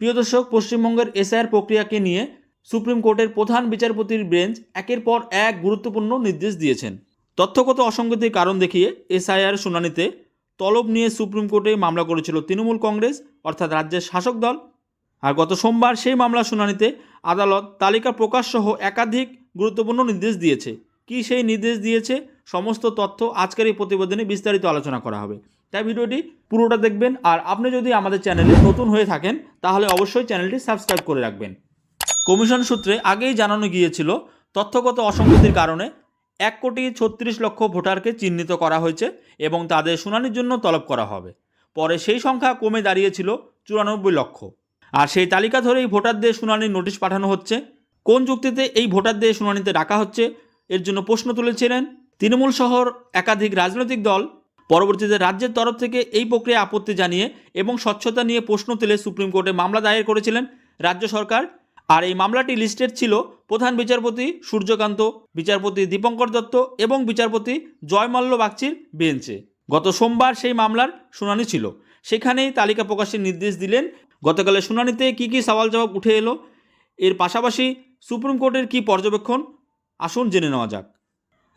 প্রিয় দর্শক, পশ্চিমবঙ্গের এসআইআর প্রক্রিয়াকে নিয়ে সুপ্রিম কোর্টের প্রধান বিচারপতির বেঞ্চ একের পর এক গুরুত্বপূর্ণ নির্দেশ দিয়েছেন। তথ্যগত অসঙ্গতির কারণ দেখিয়ে এসআইআর শুনানিতে তলব নিয়ে সুপ্রিম কোর্টে মামলা করেছিল তৃণমূল কংগ্রেস, অর্থাৎ রাজ্যের শাসক দল। আর গত সোমবার সেই মামলা শুনানিতে আদালত তালিকা প্রকাশ সহ একাধিক গুরুত্বপূর্ণ নির্দেশ দিয়েছে। কি সেই নির্দেশ দিয়েছে, সমস্ত তথ্য আজকের এই প্রতিবেদনে বিস্তারিত আলোচনা করা হবে। তাই ভিডিওটি পুরোটা দেখবেন। আর আপনি যদি আমাদের চ্যানেলে নতুন হয়ে থাকেন তাহলে অবশ্যই চ্যানেলটি সাবস্ক্রাইব করে রাখবেন। কমিশন সূত্রে আগেই জানানো গিয়েছিল, তথ্যগত অসঙ্গতির কারণে এক কোটি ছত্রিশ লক্ষ ভোটারকে চিহ্নিত করা হয়েছে এবং তাদের শুনানির জন্য তলব করা হবে। পরে সেই সংখ্যা কমে দাঁড়িয়েছিল চুরানব্বই লক্ষ। আর সেই তালিকা ধরেই ভোটারদের শুনানির নোটিশ পাঠানো হচ্ছে। কোন যুক্তিতে এই ভোটারদের শুনানিতে ডাকা হচ্ছে, এর জন্য প্রশ্ন তুলেছিলেন তৃণমূল শহর একাধিক রাজনৈতিক দল। পরবর্তীতে রাজ্যের তরফ থেকে এই প্রক্রিয়া আপত্তি জানিয়ে এবং স্বচ্ছতা নিয়ে প্রশ্ন তুলে সুপ্রিম কোর্টে মামলা দায়ের করেছিলেন রাজ্য সরকার। আর এই মামলাটি লিস্টেড ছিল প্রধান বিচারপতি সূর্যকান্ত, বিচারপতি দীপঙ্কর দত্ত এবং বিচারপতি জয়মাল্য বাগচির বেঞ্চে। গত সোমবার সেই মামলার শুনানি ছিল। সেখানেই তালিকা প্রকাশের নির্দেশ দিলেন। গতকালের শুনানিতে কী কী সওয়াল জবাব উঠে এলো, এর পাশাপাশি সুপ্রিম কোর্টের কী পর্যবেক্ষণ, আসুন জেনে নেওয়া যাক।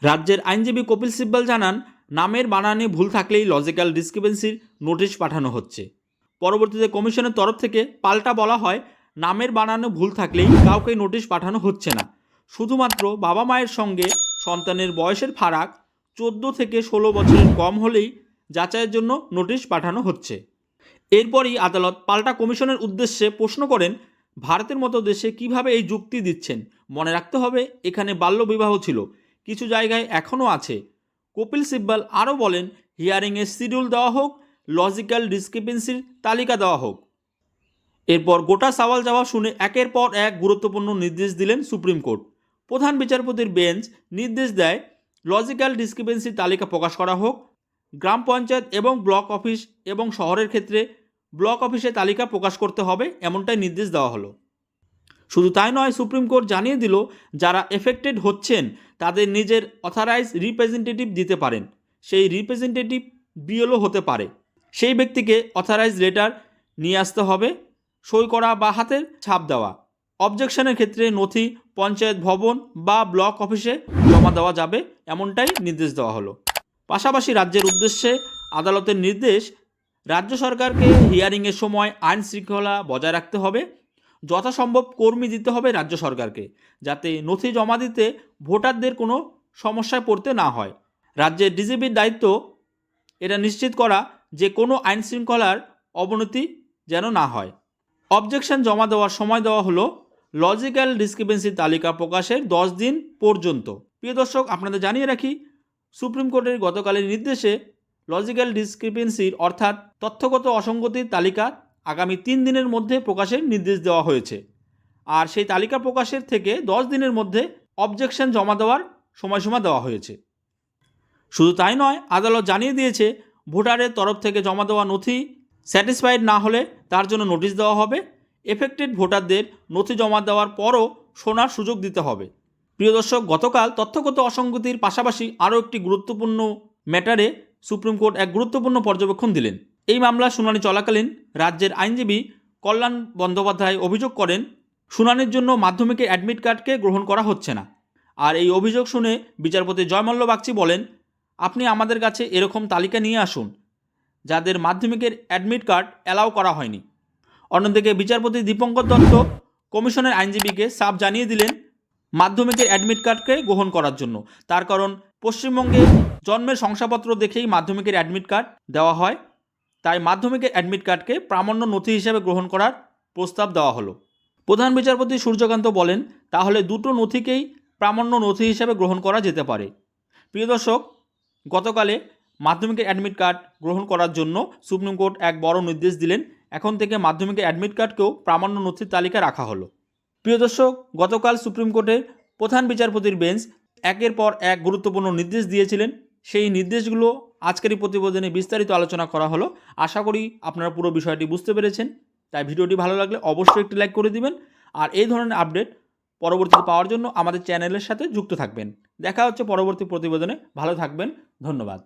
রাজ্যের আইনজীবী কপিল সিব্বাল জানান নামের বানানে ভুল থাকলেই লজিক্যাল ডিসক্রিপেন্সির নোটিশ পাঠানো হচ্ছে। পরবর্তীতে কমিশনের তরফ থেকে পাল্টা বলা হয়, নামের বানানো ভুল থাকলেই কাউকে নোটিশ পাঠানো হচ্ছে না। শুধুমাত্র বাবা মায়ের সঙ্গে সন্তানের বয়সের ফারাক চোদ্দ থেকে ষোলো বছরের কম হলেই যাচাইয়ের জন্য নোটিশ পাঠানো হচ্ছে। এরপরই আদালত পাল্টা কমিশনের উদ্দেশ্যে প্রশ্ন করেন, ভারতের মতো দেশে কীভাবে এই যুক্তি দিচ্ছেন? মনে রাখতে হবে, এখানে বাল্যবিবাহ ছিল, কিছু জায়গায় এখনও আছে। কপিল সিব্বাল আরও বলেন হিয়ারিংয়ের শিডিউল দেওয়া হোক, লজিক্যাল ডিসক্রিপেন্সির তালিকা দেওয়া হোক। এরপর গোটা সওয়াল জবাব শুনে একের পর এক গুরুত্বপূর্ণ নির্দেশ দিলেন সুপ্রিম কোর্ট। প্রধান বিচারপতির বেঞ্চ নির্দেশ দেয়, লজিক্যাল ডিসক্রিপেন্সির তালিকা প্রকাশ করা হোক, গ্রাম পঞ্চায়েত এবং ব্লক অফিস এবং শহরের ক্ষেত্রে ব্লক অফিসে তালিকা প্রকাশ করতে হবে, এমনটাই নির্দেশ দেওয়া হলো। শুধু তাই নয়, সুপ্রিম কোর্ট জানিয়ে দিল, যারা এফেক্টেড হচ্ছেন, তাদের নিজের অথরাইজ রিপ্রেজেন্টেটিভ দিতে পারেন। সেই রিপ্রেজেন্টেটিভ বিএলও হতে পারে। সেই ব্যক্তিকে অথরাইজ লেটার নিয়ে আসতে হবে, সই করা বা হাতের ছাপ দেওয়া। অবজেকশনের ক্ষেত্রে নথি, পঞ্চায়েত ভবন বা ব্লক অফিসে জমা দেওয়া যাবে, এমনটাই নির্দেশ দেওয়া হলো। পাশাপাশি রাজ্যের উদ্দেশ্যে আদালতের নির্দেশ, রাজ্য সরকারকে হিয়ারিংয়ের সময় আইন শৃঙ্খলা বজায় রাখতে হবে যথাসম্ভব কর্মী দিতে হবে রাজ্য সরকারকে, যাতে নথি জমা দিতে ভোটারদের কোনো সমস্যায় পড়তে না হয়। রাজ্যের ডিজিপির দায়িত্ব এটা নিশ্চিত করা যে কোনো আইন শৃঙ্খলার অবনতি যেন না হয়। অবজেকশন জমা দেওয়ার সময় দেওয়া হলো লজিক্যাল ডিসক্রিপেন্সির তালিকা প্রকাশের দশ দিন পর্যন্ত। প্রিয় দর্শক, আপনাদের জানিয়ে রাখি, সুপ্রিম কোর্টের গতকালের নির্দেশে লজিক্যাল ডিসক্রিপেন্সির অর্থাৎ তথ্যগত অসঙ্গতির তালিকা আগামী তিন দিনের মধ্যে প্রকাশের নির্দেশ দেওয়া হয়েছে। আর সেই তালিকা প্রকাশের থেকে দশ দিনের মধ্যে অবজেকশন জমা দেওয়ার সময়সীমা দেওয়া হয়েছে। শুধু তাই নয়, আদালত জানিয়ে দিয়েছে, ভোটারের তরফ থেকে জমা দেওয়া নথি স্যাটিসফাইড না হলে তার জন্য নোটিশ দেওয়া হবে। এফেক্টেড ভোটারদের নথি জমা দেওয়ার পরও শোনার সুযোগ দিতে হবে। প্রিয় দর্শক, গতকাল তথ্যগত অসঙ্গতির পাশাপাশি আরও একটি গুরুত্বপূর্ণ ম্যাটারে সুপ্রিম কোর্ট এক গুরুত্বপূর্ণ পর্যবেক্ষণ দিলেন। এই মামলা শুনানি চলাকালীন রাজ্যের আইনজীবী কল্যাণ বন্দ্যোপাধ্যায় অভিযোগ করেন, শুনানির জন্য মাধ্যমিকে অ্যাডমিট কার্ডকে গ্রহণ করা হচ্ছে না। আর এই অভিযোগ শুনে বিচারপতি জয়মল্ল বাগচি বলেন, আপনি আমাদের কাছে এরকম তালিকা নিয়ে আসুন, যাদের মাধ্যমিকের অ্যাডমিট কার্ড অ্যালাউ করা হয়নি। অন্যদিকে বিচারপতি দীপঙ্কর দত্ত কমিশনের আইনজীবীকে সাফ জানিয়ে দিলেন, মাধ্যমিকের অ্যাডমিট কার্ডকে গ্রহণ করার জন্য। তার কারণ, পশ্চিমবঙ্গে জন্মের শংসাপত্র দেখেই মাধ্যমিকের অ্যাডমিট কার্ড দেওয়া হয়। তাই মাধ্যমিকের অ্যাডমিট কার্ডকে প্রামাণ্য নথি হিসেবে গ্রহণ করার প্রস্তাব দেওয়া হলো। প্রধান বিচারপতি সূর্যকান্ত বলেন, তাহলে দুটো নথিকেই প্রামাণ্য নথি হিসেবে গ্রহণ করা যেতে পারে। প্রিয় দর্শক, গতকালে মাধ্যমিকের অ্যাডমিট কার্ড গ্রহণ করার জন্য সুপ্রিম কোর্ট এক বড় নির্দেশ দিলেন। এখন থেকে মাধ্যমিকের অ্যাডমিট কার্ডকেও প্রামাণ্য নথির তালিকা রাখা হলো। প্রিয় দর্শক, গতকাল সুপ্রিম কোর্টের প্রধান বিচারপতির বেঞ্চ একের পর এক গুরুত্বপূর্ণ নির্দেশ দিয়েছিলেন। সেই নির্দেশগুলো আজকের এই প্রতিবেদনে বিস্তারিত আলোচনা করা হলো। আশা করি আপনারা পুরো বিষয়টি বুঝতে পেরেছেন। তাই ভিডিওটি ভালো লাগলে অবশ্যই একটি লাইক করে দিবেন। আর এই ধরনের আপডেট পরবর্তীতে পাওয়ার জন্য আমাদের চ্যানেলের সাথে যুক্ত থাকবেন। দেখা হচ্ছে পরবর্তী প্রতিবেদনে। ভালো থাকবেন। ধন্যবাদ।